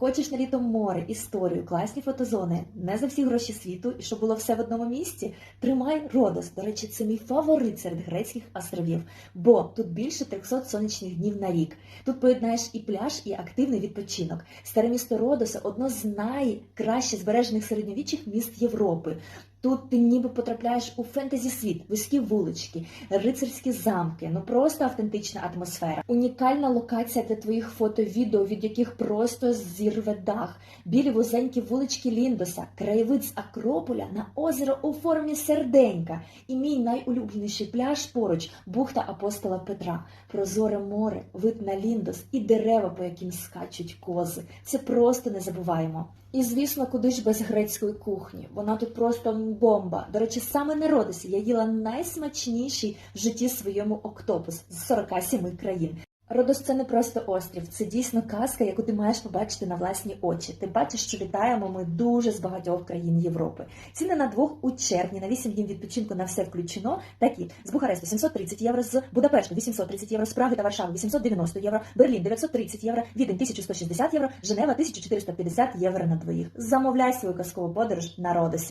Хочеш на літо море, історію, класні фотозони, не за всі гроші світу, і щоб було все в одному місці? Тримай Родос. До речі, це мій фаворит серед грецьких островів, бо тут більше 300 сонячних днів на рік. Тут поєднаєш і пляж, і активний відпочинок. Старе місто Родоса одно з найкраще збережених середньовічних міст Європи. Тут ти ніби потрапляєш у фентезі світ, вузькі вулички, рицарські замки, ну просто автентична атмосфера. Унікальна локація для твоїх фото, відео, від яких просто зірве дах. Білі вузенькі вулички Ліндоса, краєвид з Акрополя на озеро у формі серденька. І мій найулюбленіший пляж поруч бухта апостола Петра, прозоре море, вид на Ліндос і дерева, по яким скачуть кози. Це просто не забуваємо. І звісно, куди ж без грецької кухні. Вона тут просто бомба. До речі, саме на Родосі я їла найсмачніший в житті своєму октопус з 47 країн. Родос це не просто острів, це дійсно казка, яку ти маєш побачити на власні очі. Ти бачиш, що літаємо ми дуже з багатьох країн Європи. Ціни на двох у червні на 8 днів відпочинку на все включено. Такі з Бухаресту 730 євро, з Будапешту 830 євро, з Праги та Варшави 890 євро, Берлін 930 євро, Відень 1160 євро, Женева 1450 євро на двоїх. Замовляй свою казкову подорож на Родосі.